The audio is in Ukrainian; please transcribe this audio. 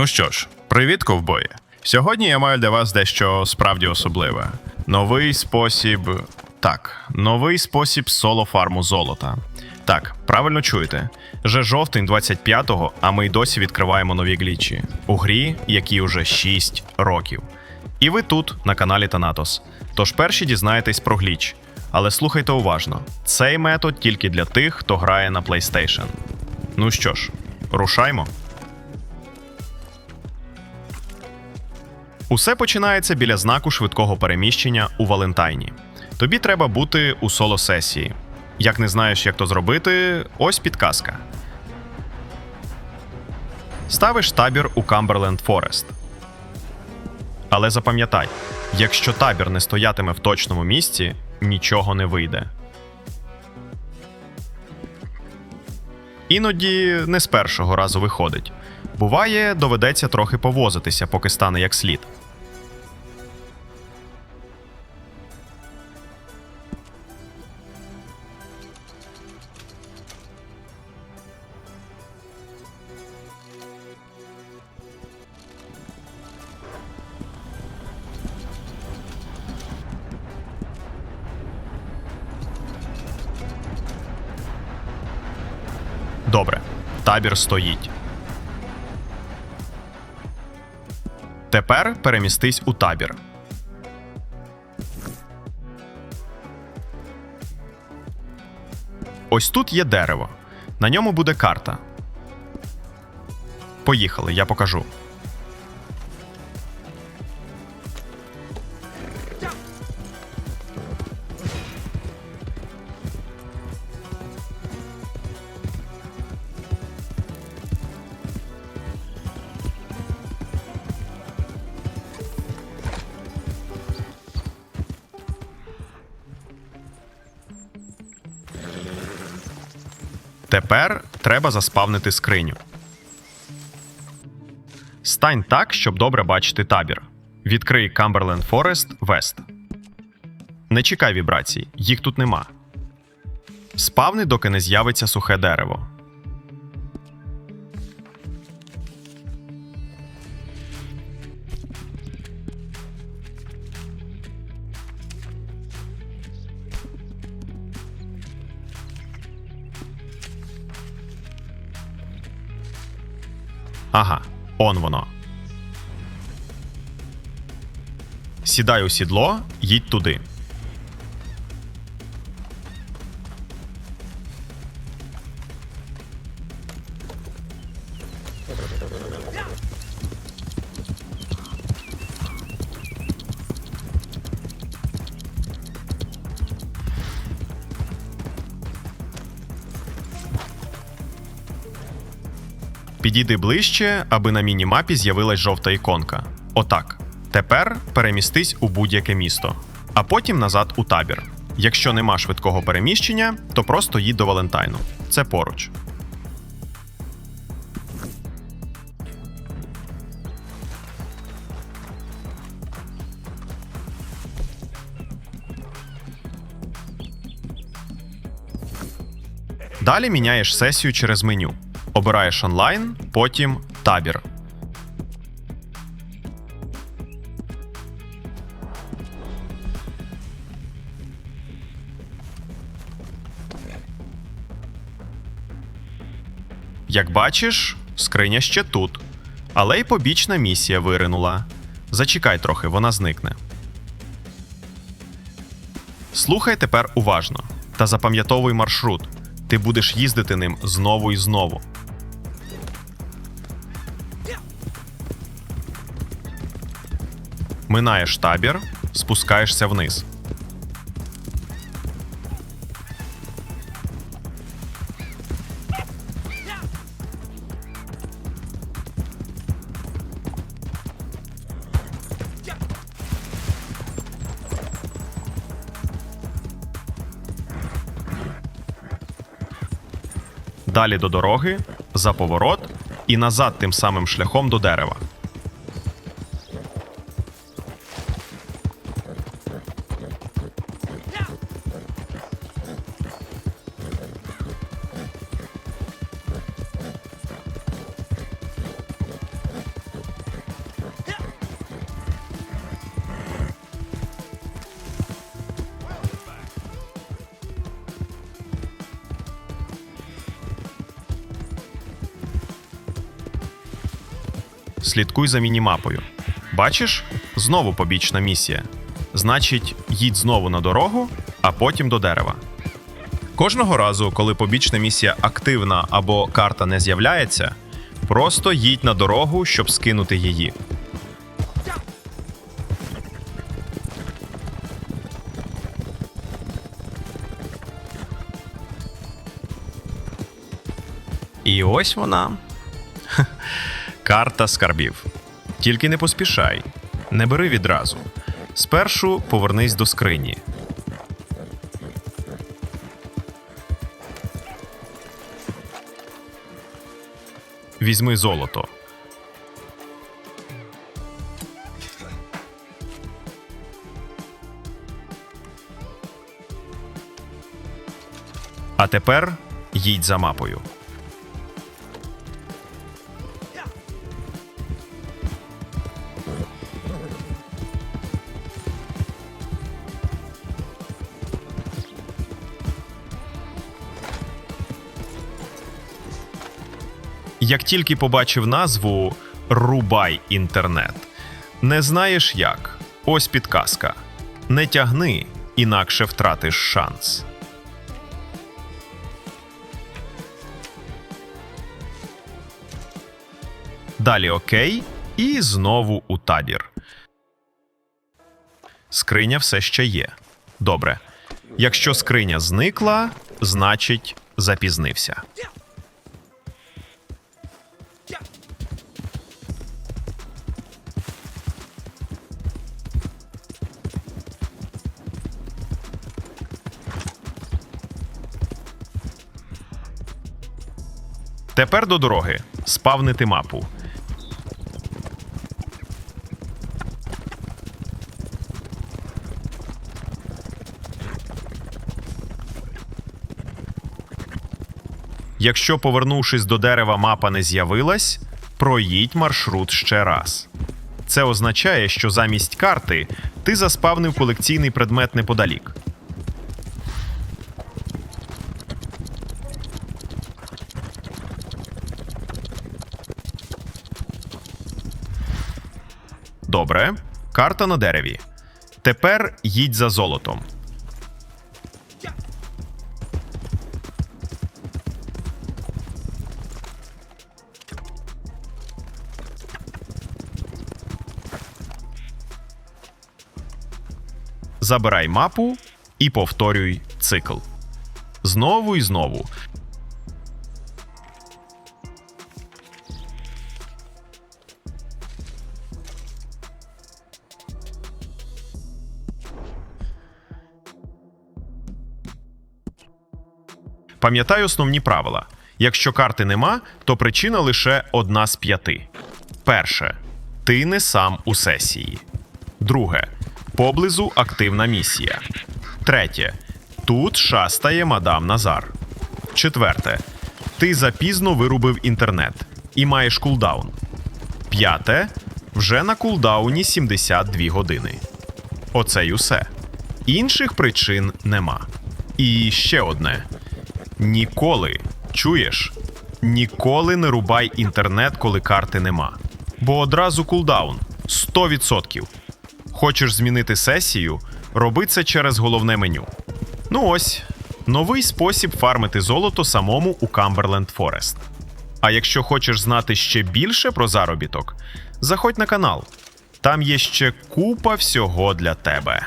Ну що ж, привіт, ковбої. Сьогодні я маю для вас дещо справді особливе. Новий спосіб. Так, новий спосіб соло фарму золота. Так, правильно чуєте. Вже жовтень 25-го, а ми й досі відкриваємо нові глічі. У грі, якій уже 6 років. І ви тут, на каналі Танатос. Тож перші дізнаєтесь про гліч. Але слухайте уважно: цей метод тільки для тих, хто грає на PlayStation. Ну що ж, рушаймо. Усе починається біля знаку швидкого переміщення у Валентайні. Тобі треба бути у соло-сесії. Як не знаєш, як то зробити, ось підказка. Ставиш табір у Камберленд Форест. Але запам'ятай, якщо табір не стоятиме в точному місці, нічого не вийде. Іноді не з першого разу виходить. Буває, доведеться трохи повозитися, поки стане як слід. Табір стоїть. Тепер перемістись у табір. Ось тут є дерево. На ньому буде карта. Поїхали, я покажу. Тепер треба заспавнити скриню. Стань так, щоб добре бачити табір. Відкрий Cumberland Forest West. Не чекай вібрацій, їх тут нема. Спавни, доки не з'явиться сухе дерево. Ага, он воно. Сідай у сідло, їдь туди. Підійди ближче, аби на мінімапі з'явилась жовта іконка. Отак. Тепер перемістись у будь-яке місто, а потім назад у табір. Якщо нема швидкого переміщення, то просто їдь до Валентайну. Це поруч. Далі міняєш сесію через меню. Обираєш онлайн, потім табір. Як бачиш, скриня ще тут. Але й побічна місія виринула. Зачекай трохи, вона зникне. Слухай тепер уважно та запам'ятовуй маршрут. Ти будеш їздити ним знову і знову. Минаєш табір, спускаєшся вниз. Далі до дороги, за поворот і назад тим самим шляхом до дерева. Слідкуй за мінімапою. Бачиш? Знову побічна місія. Значить, їдь знову на дорогу, а потім до дерева. Кожного разу, коли побічна місія активна або карта не з'являється, просто їдь на дорогу, щоб скинути її. І ось вона. Карта скарбів. Тільки не поспішай, не бери відразу. Спершу повернись до скрині. Візьми золото. А тепер їдь за мапою. Як тільки побачив назву Рубай інтернет. Не знаєш як. Ось підказка. Не тягни, інакше втратиш шанс. Далі окей, і знову у табір. Скриня все ще є. Добре. Якщо скриня зникла, значить запізнився. Тепер до дороги. Спавнити мапу. Якщо, повернувшись до дерева, мапа не з'явилась, проїдь маршрут ще раз. Це означає, що замість карти ти заспавнив колекційний предмет неподалік. Добре, карта на дереві. Тепер їдь за золотом. Забирай мапу і повторюй цикл. Знову і знову. Пам'ятай основні правила. Якщо карти нема, то причина лише одна з п'яти. Перше. Ти не сам у сесії. Друге. Поблизу активна місія. Третє. Тут шастає мадам Назар. Четверте. Ти запізно вирубив інтернет і маєш кулдаун. П'яте. Вже на кулдауні 72 години. Оце й усе. Інших причин нема. І ще одне. Ніколи, чуєш? Ніколи не рубай інтернет, коли карти нема. Бо одразу кулдаун 100%. Хочеш змінити сесію? Роби це через головне меню. Ну ось, новий спосіб фармити золото самому у Камберленд Форест. А якщо хочеш знати ще більше про заробіток, заходь на канал. Там є ще купа всього для тебе.